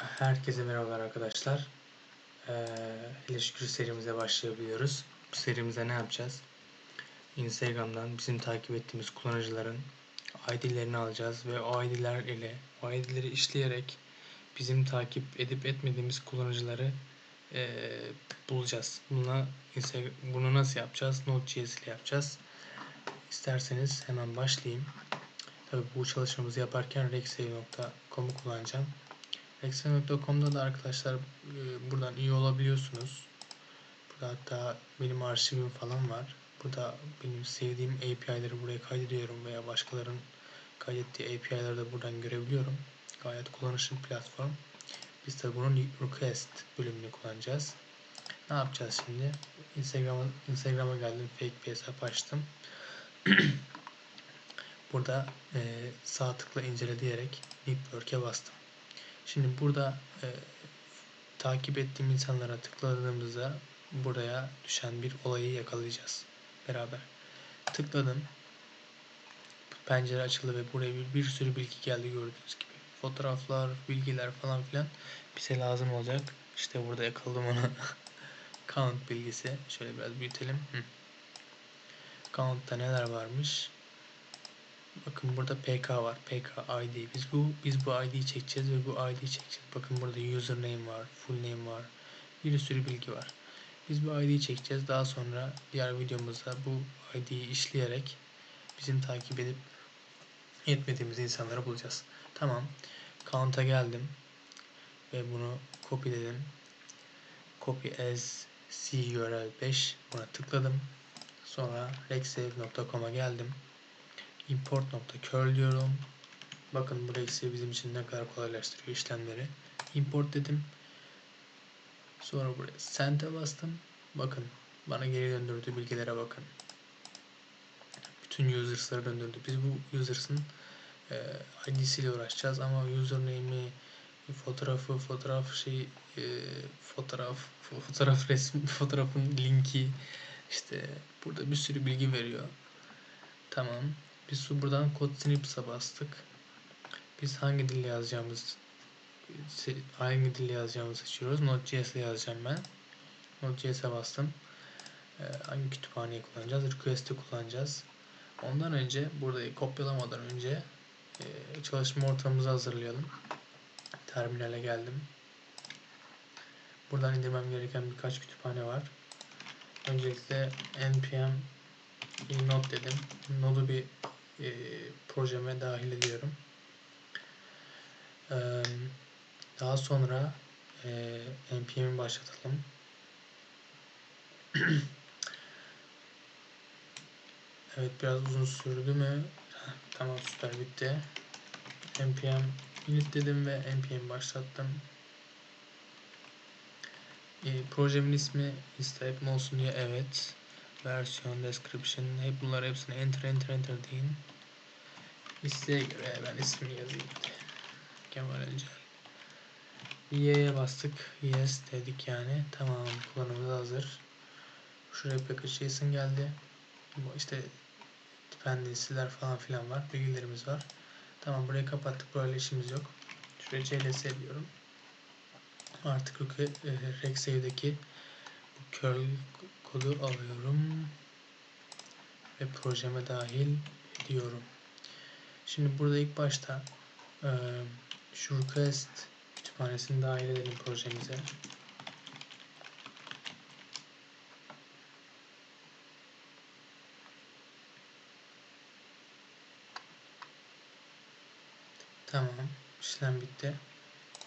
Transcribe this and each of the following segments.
Herkese merhabalar arkadaşlar. Ee, ilişki serimize başlayabiliyoruz. Bu serimize ne yapacağız? Instagram'dan bizim takip ettiğimiz kullanıcıların ID'lerini alacağız ve o ID'ler ile o ID'leri işleyerek bizim takip edip etmediğimiz kullanıcıları e, bulacağız. Buna Instagram, bunu nasıl yapacağız? Node.js ile yapacağız. İsterseniz hemen başlayayım. Tabii bu çalışmamızı yaparken rexay.com'u kullanacağım. Excel.com'da da arkadaşlar e, buradan iyi olabiliyorsunuz. Burada hatta benim arşivim falan var. Burada benim sevdiğim API'leri buraya kaydediyorum veya başkalarının kaydettiği API'leri de buradan görebiliyorum. Gayet kullanışlı bir platform. Biz de bunun request bölümünü kullanacağız. Ne yapacağız şimdi? Instagram'a Instagram'a geldim. Fake bir hesap açtım. Burada e, sağ tıkla incele diyerek Network'e bastım. Şimdi burada e, takip ettiğim insanlara tıkladığımızda buraya düşen bir olayı yakalayacağız beraber. Tıkladım. Pencere açıldı ve buraya bir, bir sürü bilgi geldi gördüğünüz gibi. Fotoğraflar, bilgiler falan filan bize lazım olacak. İşte burada yakaladım onu. Count bilgisi. Şöyle biraz büyütelim. Count'ta neler varmış? Bakın burada PK var. PK ID. Biz bu biz bu ID'yi çekeceğiz ve bu ID'yi çekeceğiz. Bakın burada username var, full name var. Bir sürü bilgi var. Biz bu ID'yi çekeceğiz. Daha sonra diğer videomuzda bu ID'yi işleyerek bizim takip edip etmediğimiz insanları bulacağız. Tamam. Count'a geldim. Ve bunu kopyaladım. Copy as CURL 5 buna tıkladım. Sonra rexsave.com'a geldim import.curl diyorum. Bakın bu Rex'i bizim için ne kadar kolaylaştırıyor işlemleri. Import dedim. Sonra buraya send'e bastım. Bakın bana geri döndürdüğü bilgilere bakın. Bütün users'ları döndürdü. Biz bu users'ın e, ID'siyle uğraşacağız ama username'i fotoğrafı, fotoğraf şey e, fotoğraf, fotoğraf resmi, fotoğrafın linki işte burada bir sürü bilgi veriyor. Tamam. Biz buradan kod snips'a bastık. Biz hangi dille yazacağımız hangi dille yazacağımızı seçiyoruz. Node.js ile yazacağım ben. Node.js'e bastım. Ee, hangi kütüphaneyi kullanacağız? Request'i kullanacağız. Ondan önce burada kopyalamadan önce e, çalışma ortamımızı hazırlayalım. Terminale geldim. Buradan indirmem gereken birkaç kütüphane var. Öncelikle npm node dedim. Node'u bir e, projeme dahil ediyorum. E, daha sonra e, npm'i başlatalım. evet biraz uzun sürdü mü? Tamam süper bitti. npm init dedim ve npm başlattım. E, projemin ismi mi olsun diye evet. Versiyon, description, hep bunlar hepsine enter enter enter deyin. İsteğe göre ben ismini yazayım. Kemal Öncel. Y'ye bastık. Yes dedik yani. Tamam kullanımımız hazır. Şuraya package.json geldi. İşte dependency'ler falan filan var. Bilgilerimiz var. Tamam burayı kapattık. Böyle işimiz yok. Şuraya cls diyorum. Artık e, Rexave'deki bu curl kodu alıyorum ve projeme dahil ediyorum. Şimdi burada ilk başta e, şu request kütüphanesini dahil edelim projemize. Tamam. işlem bitti.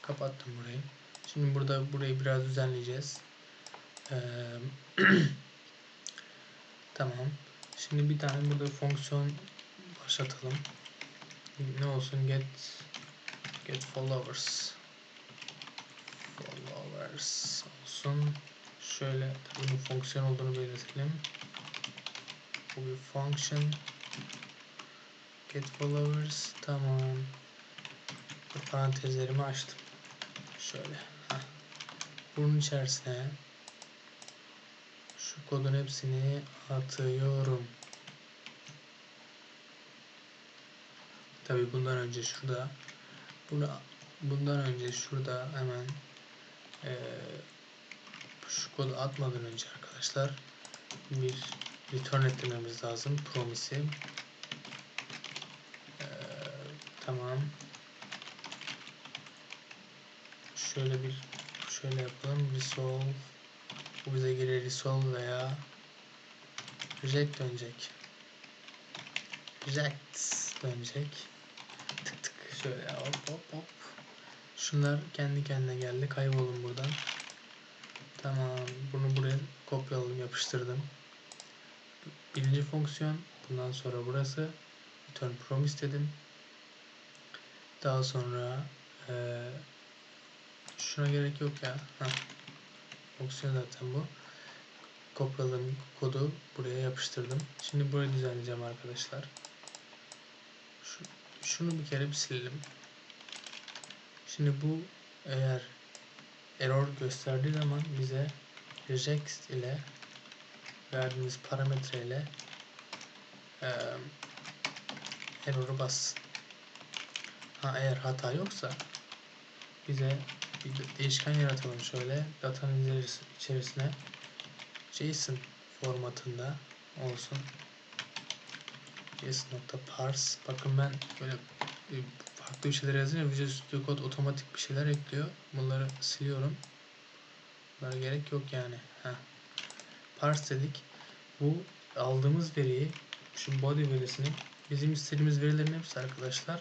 Kapattım burayı. Şimdi burada burayı biraz düzenleyeceğiz. Tamam. Şimdi bir tane burada fonksiyon başlatalım. Ne olsun? Get get followers. Followers olsun. Şöyle bunun fonksiyon olduğunu belirtelim. Bu bir function. Get followers tamam. Parantezlerimi açtım. Şöyle Heh. bunun içerisine şu kodun hepsini atıyorum Tabii bundan önce şurada bunu bundan önce şurada hemen eee, şu kodu atmadan önce arkadaşlar bir return ettirmemiz lazım promise'i. Eee, tamam. Şöyle bir şöyle yapalım. Resolve bu bize geri resolve veya reject dönecek. Reject dönecek. Tık tık şöyle hop hop hop. Şunlar kendi kendine geldi. Kaybolun buradan. Tamam. Bunu buraya kopyaladım, yapıştırdım. Birinci fonksiyon. Bundan sonra burası. Return promise dedim. Daha sonra eee şuna gerek yok ya. Heh. Fonksiyon zaten bu. Kopyaladım kodu buraya yapıştırdım. Şimdi burayı düzenleyeceğim arkadaşlar. Şu, şunu bir kere bir silelim. Şimdi bu eğer error gösterdiği zaman bize reject ile verdiğimiz parametre ile e, error'u bas. Ha eğer hata yoksa bize bir de- değişken yaratalım şöyle datanın içeris- içerisine JSON formatında olsun. JSON.parse Bakın ben böyle e, farklı bir şeyler yazınca Visual Studio Code otomatik bir şeyler ekliyor. Bunları siliyorum. Bunlara gerek yok yani. Heh. Parse dedik. Bu aldığımız veriyi şu body verisini bizim istediğimiz verilerin hepsi arkadaşlar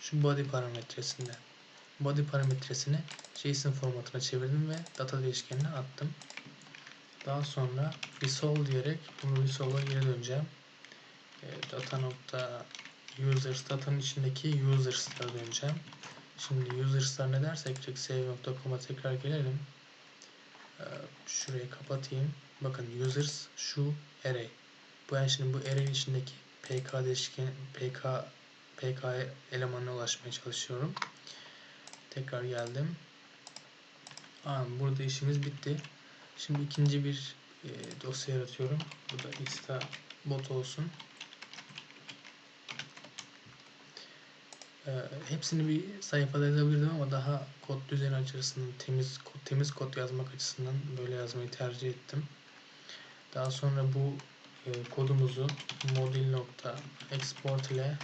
şu body parametresinde. Body parametresini JSON formatına çevirdim ve data değişkenine attım. Daha sonra resolve diyerek bunu resolve'a geri döneceğim. E, data nokta users datanın içindeki users'lara döneceğim. Şimdi users'lar ne dersek rexsave.com'a tekrar gelelim. E, şurayı kapatayım. Bakın users şu array. Bu yani şimdi bu array'in içindeki pk değişken pk pk elemanına ulaşmaya çalışıyorum. Tekrar geldim. Aa, burada işimiz bitti. Şimdi ikinci bir e, dosya yaratıyorum. Bu da insta bot olsun. E, hepsini bir sayfada yazabilirdim ama daha kod düzeni açısından temiz kod, temiz kod yazmak açısından böyle yazmayı tercih ettim. Daha sonra bu e, kodumuzu model.export ile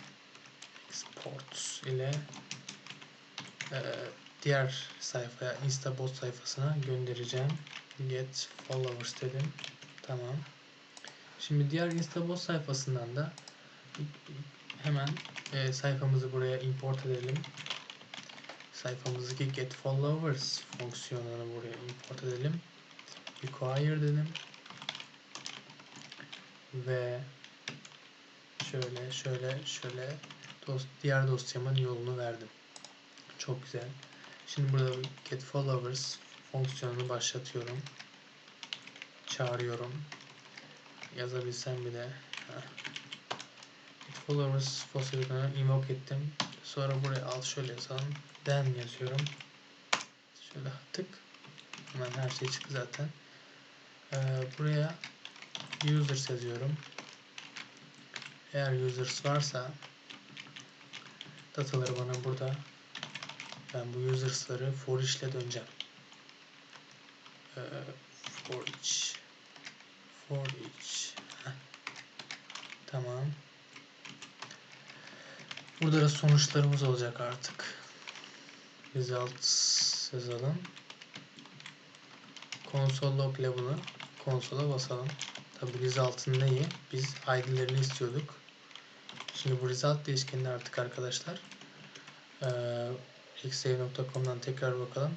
export ile e, diğer sayfaya instabot sayfasına göndereceğim. Get followers dedim. Tamam. Şimdi diğer instabot sayfasından da hemen e, sayfamızı buraya import edelim. Sayfamızdaki get followers fonksiyonunu buraya import edelim. Require dedim. Ve şöyle şöyle şöyle dost, diğer dosyamın yolunu verdim. Çok güzel. Şimdi burada get followers fonksiyonunu başlatıyorum. Çağırıyorum. Yazabilsem bir de. Get followers fonksiyonunu invoke ettim. Sonra buraya al şöyle yazalım. Then yazıyorum. Şöyle tık. Hemen her şey çıktı zaten. Ee, buraya users yazıyorum. Eğer users varsa dataları bana burada ben bu users'ları for ile döneceğim. Ee, for each for each tamam. Burada da sonuçlarımız olacak artık. Results yazalım. Console log bunu konsola basalım. Tabi result'ın neyi? Biz id'lerini istiyorduk. Şimdi bu result değişkeninde artık arkadaşlar ee, xsave.com'dan tekrar bakalım.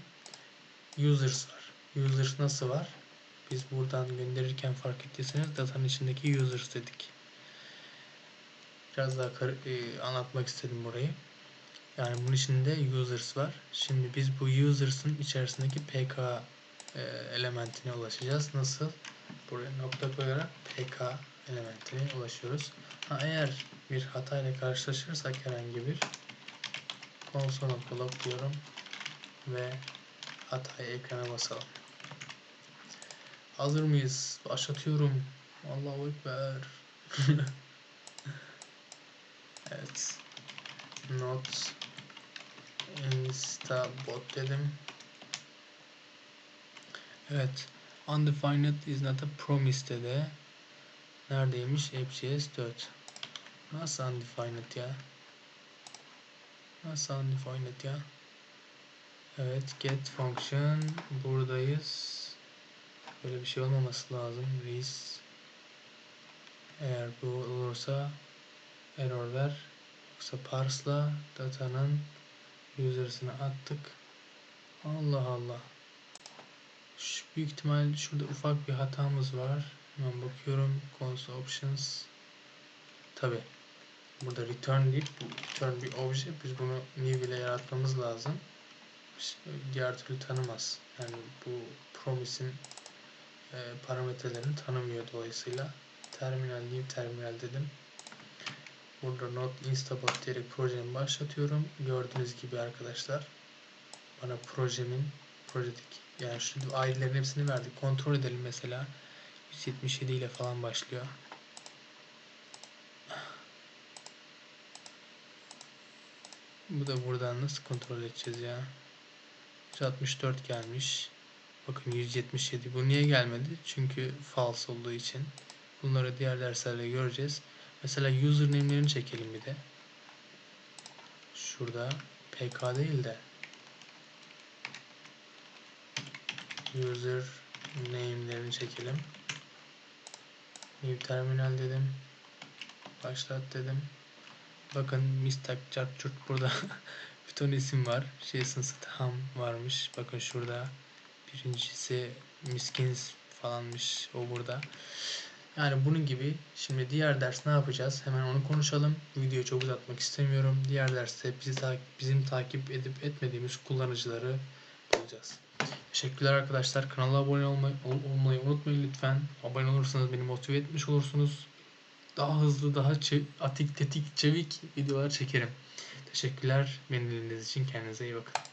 Users var. Users nasıl var? Biz buradan gönderirken fark ettiyseniz datanın içindeki users dedik. Biraz daha e, anlatmak istedim burayı. Yani bunun içinde users var. Şimdi biz bu users'ın içerisindeki pk e, elementine ulaşacağız. Nasıl? Buraya nokta koyarak pk elementine ulaşıyoruz. Ha, eğer bir hata ile karşılaşırsak herhangi bir console.log diyorum ve hatayı ekrana basalım. Hazır mıyız? Başlatıyorum. Allahu Ekber. evet. Not instabot dedim. Evet. Undefined is not a promise dedi. Neredeymiş? AppJS 4. Nasıl undefined ya? Nasıl undefined ya? Evet. Get function. Buradayız. Böyle bir şey olmaması lazım. Res. Eğer bu olursa error ver. Yoksa parse'la datanın user'sını attık. Allah Allah. Şu büyük ihtimal şurada ufak bir hatamız var. Hemen bakıyorum. Console options. Tabi. Burada return. Bu return bir obje. Biz bunu new ile yaratmamız lazım. Diğer türlü tanımaz. Yani bu promise'in e, parametrelerini tanımıyor dolayısıyla. Terminal new terminal dedim. Burada not instabot diyerek projemi başlatıyorum. Gördüğünüz gibi arkadaşlar bana projemin projedeki yani şu ID'lerin hepsini verdik. Kontrol edelim mesela. 177 ile falan başlıyor. Bu da buradan nasıl kontrol edeceğiz ya? 164 gelmiş. Bakın 177. Bu niye gelmedi? Çünkü false olduğu için. Bunları diğer derslerde göreceğiz. Mesela username'lerini çekelim bir de. Şurada pk değil de user name'lerini çekelim. New terminal dedim. Başlat dedim. Bakın mistak çarçurt burada bir ton isim var. JSON ham varmış. Bakın şurada birincisi miskins falanmış. O burada. Yani bunun gibi şimdi diğer ders ne yapacağız? Hemen onu konuşalım. Videoyu çok uzatmak istemiyorum. Diğer derste bizi ta bizim takip edip etmediğimiz kullanıcıları bulacağız. Teşekkürler arkadaşlar. Kanala abone olmayı, olmayı unutmayın lütfen. Abone olursanız beni motive etmiş olursunuz. Daha hızlı, daha atik, tetik, çevik videolar çekerim. Teşekkürler beni dinlediğiniz için. Kendinize iyi bakın.